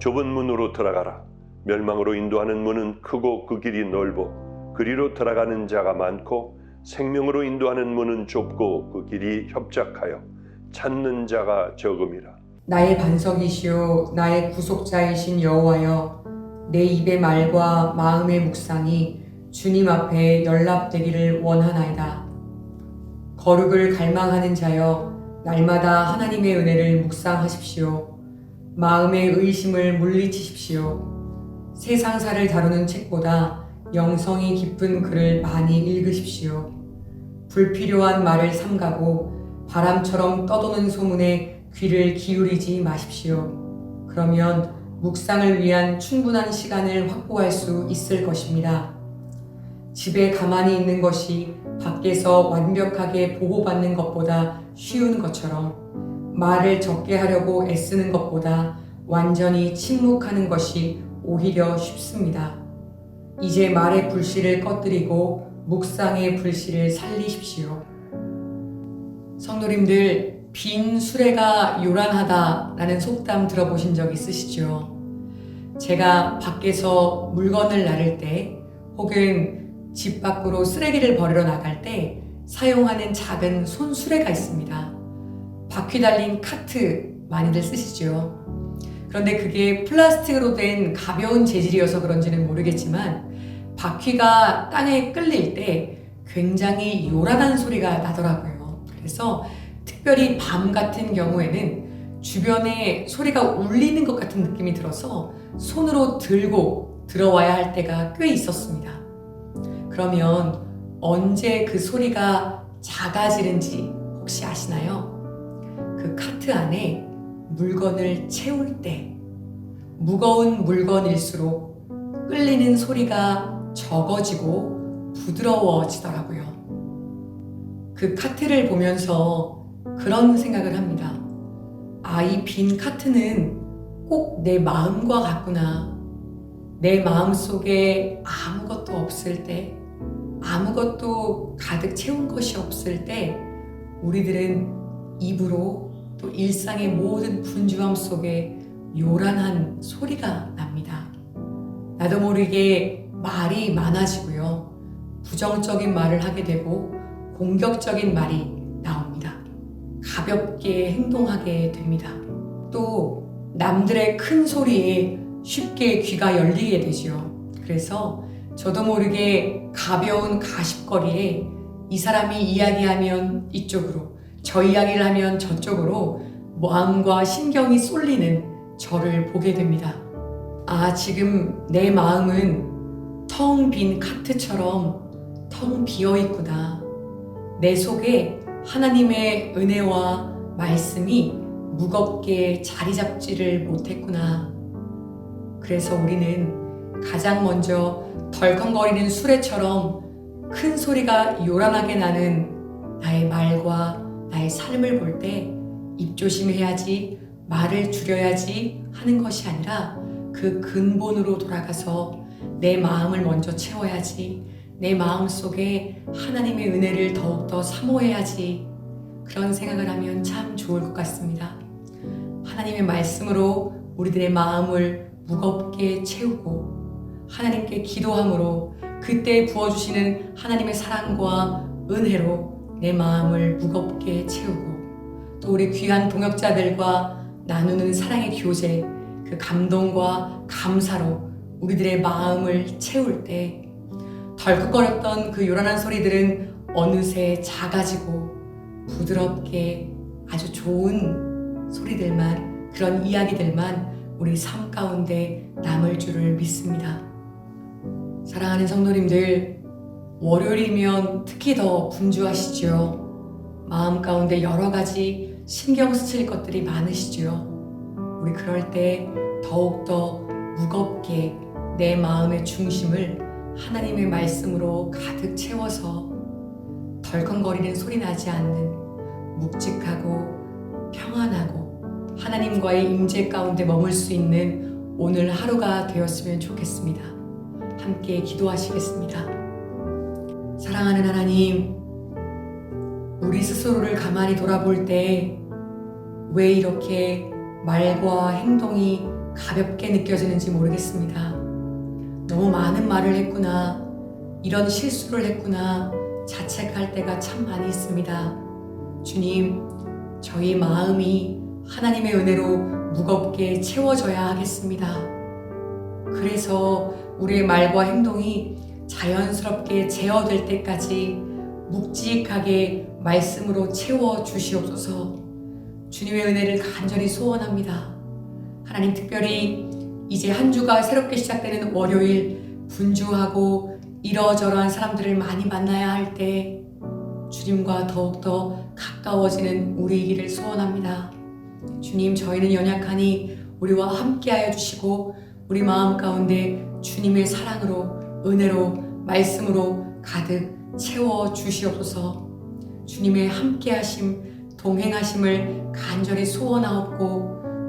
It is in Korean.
좁은 문으로 들어가라. 멸망으로 인도하는 문은 크고 그 길이 넓어 그리로 들어가는 자가 많고 생명으로 인도하는 문은 좁고 그 길이 협착하여 찾는 자가 적음이라. 나의 반석이시요 나의 구속자이신 여호와여 내 입의 말과 마음의 묵상이 주님 앞에 연락되기를 원하나이다. 거룩을 갈망하는 자여 날마다 하나님의 은혜를 묵상하십시오. 마음의 의심을 물리치십시오. 세상사를 다루는 책보다 영성이 깊은 글을 많이 읽으십시오. 불필요한 말을 삼가고 바람처럼 떠도는 소문에 귀를 기울이지 마십시오. 그러면 묵상을 위한 충분한 시간을 확보할 수 있을 것입니다. 집에 가만히 있는 것이 밖에서 완벽하게 보호받는 것보다 쉬운 것처럼 말을 적게 하려고 애쓰는 것보다 완전히 침묵하는 것이 오히려 쉽습니다. 이제 말의 불씨를 꺼뜨리고 묵상의 불씨를 살리십시오. 성도님들, 빈 수레가 요란하다라는 속담 들어보신 적 있으시죠? 제가 밖에서 물건을 나를 때 혹은 집 밖으로 쓰레기를 버리러 나갈 때 사용하는 작은 손수레가 있습니다. 바퀴 달린 카트 많이들 쓰시죠? 그런데 그게 플라스틱으로 된 가벼운 재질이어서 그런지는 모르겠지만 바퀴가 땅에 끌릴 때 굉장히 요란한 소리가 나더라고요. 그래서 특별히 밤 같은 경우에는 주변에 소리가 울리는 것 같은 느낌이 들어서 손으로 들고 들어와야 할 때가 꽤 있었습니다. 그러면 언제 그 소리가 작아지는지 혹시 아시나요? 그 카트 안에 물건을 채울 때 무거운 물건일수록 끌리는 소리가 적어지고 부드러워지더라고요. 그 카트를 보면서 그런 생각을 합니다. 아, 이 빈 카트는 꼭 내 마음과 같구나. 내 마음 속에 아무것도 없을 때, 아무것도 가득 채운 것이 없을 때, 우리들은 입으로 또 일상의 모든 분주함 속에 요란한 소리가 납니다. 나도 모르게 말이 많아지고요. 부정적인 말을 하게 되고 공격적인 말이. 가볍게 행동하게 됩니다. 또 남들의 큰 소리에 쉽게 귀가 열리게 되지요. 그래서 저도 모르게 가벼운 가십거리에 이 사람이 이야기하면 이쪽으로 저 이야기를 하면 저쪽으로 마음과 신경이 쏠리는 저를 보게 됩니다. 아, 지금 내 마음은 텅 빈 카트처럼 텅 비어 있구나. 내 속에 하나님의 은혜와 말씀이 무겁게 자리 잡지를 못했구나. 그래서 우리는 가장 먼저 덜컹거리는 수레처럼 큰 소리가 요란하게 나는 나의 말과 나의 삶을 볼 때 입조심해야지 말을 줄여야지 하는 것이 아니라 그 근본으로 돌아가서 내 마음을 먼저 채워야지 내 마음 속에 하나님의 은혜를 더욱더 사모해야지 그런 생각을 하면 참 좋을 것 같습니다. 하나님의 말씀으로 우리들의 마음을 무겁게 채우고 하나님께 기도함으로 그때 부어주시는 하나님의 사랑과 은혜로 내 마음을 무겁게 채우고 또 우리 귀한 동역자들과 나누는 사랑의 교제 그 감동과 감사로 우리들의 마음을 채울 때 덜컥거렸던 그 요란한 소리들은 어느새 작아지고 부드럽게 아주 좋은 소리들만 그런 이야기들만 우리 삶 가운데 남을 줄을 믿습니다. 사랑하는 성도님들 월요일이면 특히 더 분주하시지요. 마음 가운데 여러 가지 신경 쓰실 것들이 많으시지요. 우리 그럴 때 더욱더 무겁게 내 마음의 중심을 하나님의 말씀으로 가득 채워서 덜컹거리는 소리 나지 않는 묵직하고 평안하고 하나님과의 임재 가운데 머물 수 있는 오늘 하루가 되었으면 좋겠습니다. 함께 기도하시겠습니다. 사랑하는 하나님, 우리 스스로를 가만히 돌아볼 때 왜 이렇게 말과 행동이 가볍게 느껴지는지 모르겠습니다. 너무 많은 말을 했구나. 이런 실수를 했구나. 자책할 때가 참 많이 있습니다. 주님, 저희 마음이 하나님의 은혜로 무겁게 채워져야 하겠습니다. 그래서 우리의 말과 행동이 자연스럽게 제어될 때까지 묵직하게 말씀으로 채워 주시옵소서 주님의 은혜를 간절히 소원합니다. 하나님 특별히 이제 한 주가 새롭게 시작되는 월요일 분주하고 이러저러한 사람들을 많이 만나야 할 때 주님과 더욱더 가까워지는 우리이기를 소원합니다. 주님 저희는 연약하니 우리와 함께하여 주시고 우리 마음 가운데 주님의 사랑으로 은혜로 말씀으로 가득 채워 주시옵소서 주님의 함께하심 동행하심을 간절히 소원하옵고